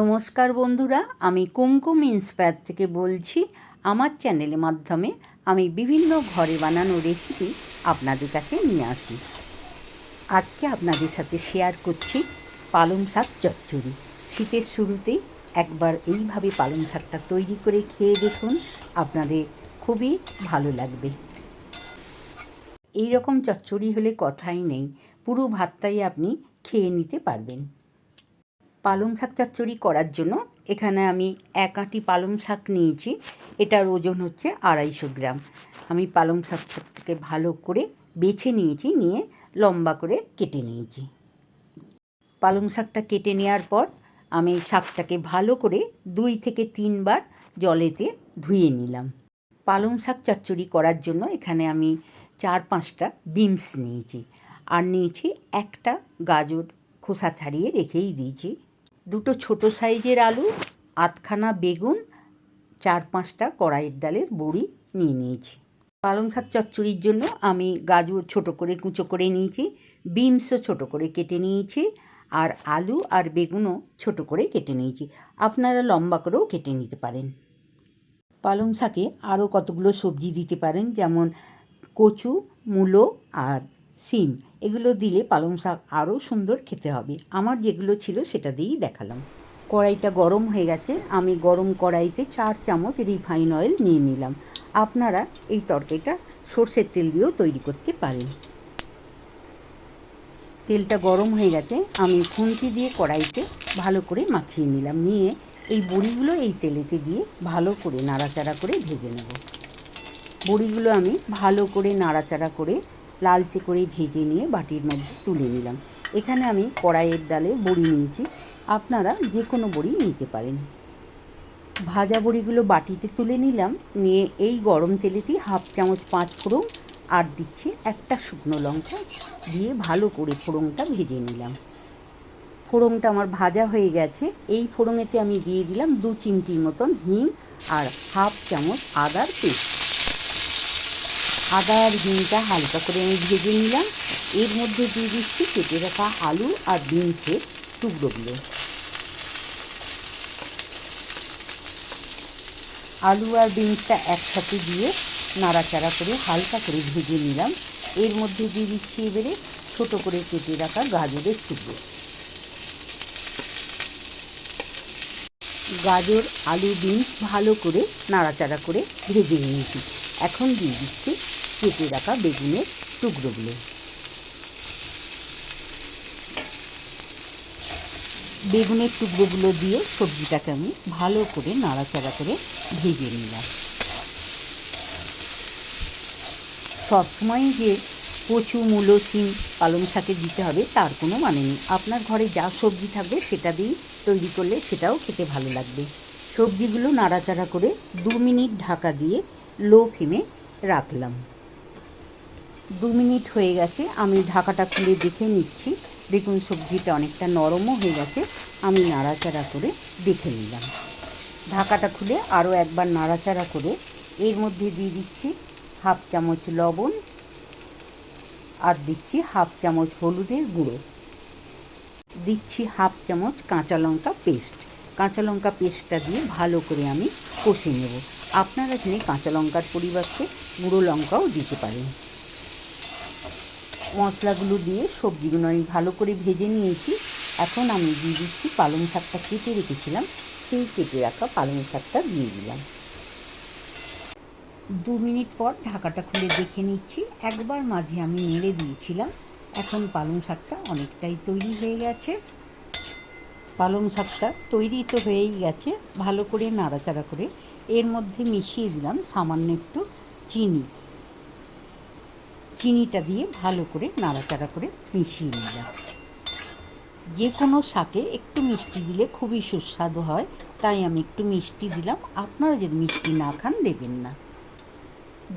নমস্কার বন্ধুরা, আমি কুমকুম ইন্সপায়ার থেকে বলছি, আমার চ্যানেলের মাধ্যমে আমি বিভিন্ন ঘরে বানানো রেসিপি আপনাদের কাছে নিয়ে আসি। আজকে আপনাদের সাথে শেয়ার করছি পালং শাক চচ্চড়ি। শীতের শুরুতেই একবার এইভাবে পালং শাকটা তৈরি করে খেয়ে দেখুন, আপনাদের খুবই ভালো লাগবে। এই রকম চচ্চড়ি হলে কথাই নেই, পুরো ভাতটাই আপনি খেয়ে নিতে পারবেন। পালং শাক চচ্চড়ি করার জন্য এখানে আমি এক আঁটি পালং শাক নিয়েছি। এটার ওজন হচ্ছে আড়াইশো গ্রাম। আমি পালং শাকটাকে ভালো করে বেছে নিয়েছি, নিয়ে লম্বা করে কেটে নিয়েছি। পালং শাকটা কেটে নেওয়ার পর আমি শাকটাকে ভালো করে দুই থেকে তিনবার জলেতে ধুয়ে নিলাম। পালং শাক চচ্চড়ি করার জন্য এখানে আমি চার পাঁচটা বিমস নিয়েছি। আর নিয়েছি একটা গাজর খোসা ছাড়িয়ে রেখেই দিয়েছি। দুটো ছোট সাইজের আলু, আধখানা বেগুন, চার পাঁচটা কড়াইয়ের ডালের বড়ি নিয়ে নিয়েছি। পালং শাক চচ্চড়ির জন্য আমি গাজর ছোট করে কুঁচো করে নিয়েছি, বিনসও ছোট করে কেটে নিয়েছি, আর আলু আর বেগুনও ছোট করে কেটে নিয়েছি। আপনারা লম্বা করেও কেটে নিতে পারেন। পালং শাকে আরও কতগুলো সবজি দিতে পারেন? যেমন কচু, মূলো আর সিম। এগুলো দিলে পালং শাক আরও সুন্দর খেতে হবে। আমার যেগুলো ছিল সেটা দিয়েই দেখালাম। কড়াইটা গরম হয়ে গেছে, আমি গরম কড়াইতে চার চামচ রিফাইন অয়েল নিয়ে নিলাম। আপনারা এই তরকারিটা সর্ষের তেল দিয়েও তৈরি করতে পারেন। তেলটা গরম হয়ে গেছে, আমি খুন্তি দিয়ে কড়াইতে ভালো করে মাখিয়ে নিলাম। নিয়ে এই বড়িগুলো এই তেলেতে দিয়ে ভালো করে নাড়াচাড়া করে ভেজে নেব। বড়িগুলো আমি ভালো করে নাড়াচাড়া করে লালচে করে ভেজে নিয়ে বাটির মধ্যে তুলে নিলাম। এখানে আমি কড়াইয়ের ডালে বড়ি নিয়েছি। আপনারা যে কোনো বড়ি নিতে পারেন। ভাজা বড়িগুলো বাটিতে তুলে নিলাম। নিয়ে এই গরম তেলেতেই হাফ চামচ পাঁচ ফোড়ন আর দিচ্ছি একটা শুকনো লঙ্কা দিয়ে ভালো করে ফোড়নটা ভেজে নিলাম। ফোড়নটা আমার ভাজা হয়ে গেছে। এই ফোড়নেতে আমি দিয়ে দিলাম দু চিমটির মতন হিং আর হাফ চামচ আদার পেস্ট। আদা আর হালকা করে আমি ভেজে নিলাম। এর মধ্যে দিয়ে দিচ্ছি কেটে রাখা আলু আর বিনসের টুকরোগুলো আলু আর বিনসটা একসাথে দিয়ে নাড়াচাড়া করে হালকা করে ভেজে নিলাম। এর মধ্যে দিয়ে দিচ্ছি এবারে ছোটো করে কেটে রাখা গাজরের টুকরো। গাজর, আলু, বিনস ভালো করে নাড়াচাড়া করে ভেজে নিয়েছি। এখন দিয়ে দিচ্ছি কেটে রাখা বেগুনের টুকরোগুলো। বেগুনের টুকরোগুলো দিয়ে সবজিটাকে আমি ভালো করে নাড়াচাড়া করে ভেজে নিলাম। সবসময় যে কচু, মূলো সিম পালং শাকে দিতে হবে তার কোনো মানে নেই। আপনার ঘরে যা সবজি থাকবে সেটা দিয়েই তৈরি করলে সেটাও খেতে ভালো লাগবে। সবজিগুলো নাড়াচাড়া করে দু মিনিট ঢাকা দিয়ে লো ফ্লেমে রাখলাম। দু মিনিট হয়ে গেছে, আমি ঢাকাটা খুলে দেখে নিচ্ছি। দেখুন, সবজিটা অনেকটা নরমও হয়ে গেছে, আমি নাড়াচাড়া করে দেখে নিলাম। ঢাকাটা খুলে আরও একবার নাড়াচাড়া করে এর মধ্যে দিয়ে দিচ্ছি হাফ চামচ লবণ আর দিচ্ছি হাফ চামচ হলুদের গুঁড়ো। দিচ্ছি হাফ চামচ কাঁচা লঙ্কা পেস্ট। কাঁচা লঙ্কা পেস্টটা দিয়ে ভালো করে আমি কষে নেব। আপনারা এখানে কাঁচা লঙ্কার পরিবর্তে গুঁড়ো লঙ্কাও দিতে পারেন। মশলাগুলো দিয়ে সবজিগুলো আমি ভালো করে ভেজে নিয়েছি। এখন আমি দিয়ে দিচ্ছি পালং শাকটা কেটে রেখেছিলাম, সেই কেটে রাখা পালং শাকটা দিয়ে দিলাম। দু মিনিট পর ঢাকাটা খুলে দেখে নিচ্ছি। একবার মাঝে আমি নেড়ে দিয়েছিলাম। এখন পালং শাকটা অনেকটাই তৈরি হয়ে গেছে। পালং শাকটা তৈরি তো হয়েই গেছে। ভালো করে নাড়াচাড়া করে এর মধ্যে মিশিয়ে দিলাম সামান্য একটু চিনি। চিনিটা দিয়ে ভালো করে নাড়াচাড়া করে মিশিয়ে নিলাম। যে কোনো শাকে একটু মিষ্টি দিলে খুবই সুস্বাদু হয়, তাই আমি একটু মিষ্টি দিলাম। আপনারা যদি মিষ্টি না খান, দেবেন না।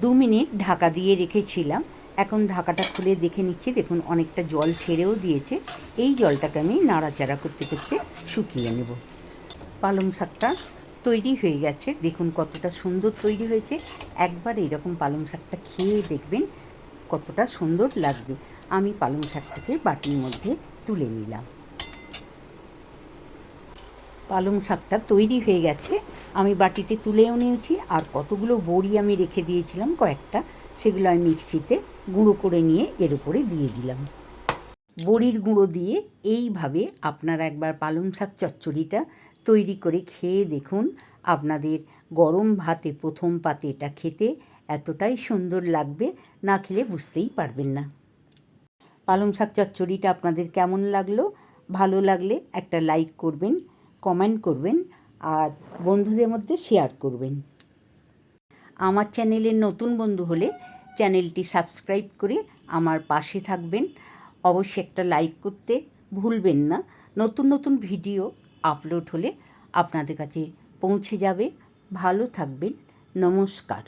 দু মিনিট ঢাকা দিয়ে রেখেছিলাম। এখন ঢাকাটা খুলে দেখে নিচ্ছি। দেখুন, অনেকটা জল ছেড়েও দিয়েছে। এই জলটাকে আমি নাড়াচাড়া করতে করতে শুকিয়ে নেব। পালং শাকটা তৈরি হয়ে গেছে। দেখুন, কতটা সুন্দর তৈরি হয়েছে। একবার এরকম পালং শাকটা খেয়ে দেখবেন। কতটা সুন্দর লাগবে আমি পালং শাকটাকে বাটির মধ্যে তুলে নিলাম। পালং শাকটা তৈরি হয়ে গেছে, আমি বাটিতে তুলেও নিয়েছি, আর কতগুলো বড়ি আমি রেখে দিয়েছিলাম কয়েকটা, সেগুলো আমি মিক্সিতে গুঁড়ো করে নিয়ে এর উপরে দিয়ে দিলাম। বড়ির গুঁড়ো দিয়ে এইভাবে আপনারা একবার পালং শাক চচ্চড়িটা তৈরি করে খেয়ে দেখুন, আপনাদের গরম ভাতে প্রথম পাতে এটা খেতে এতটাই সুন্দর লাগবে না খেলে বুঝতেই পারবেন না। পালং শাক চচ্চড়িটা আপনাদের কেমন লাগল? ভালো লাগলে একটা লাইক করবেন কমেন্ট করবেন, আর বন্ধুদের মধ্যে শেয়ার করবেন। আমার চ্যানেলের নতুন বন্ধু হলে চ্যানেলটি সাবস্ক্রাইব করে আমার পাশে থাকবেন। অবশ্যই একটা লাইক করতে ভুলবেন না। নতুন নতুন ভিডিও আপলোড হলে আপনাদের কাছে পৌঁছে যাবে। ভালো থাকবেন। নমস্কার।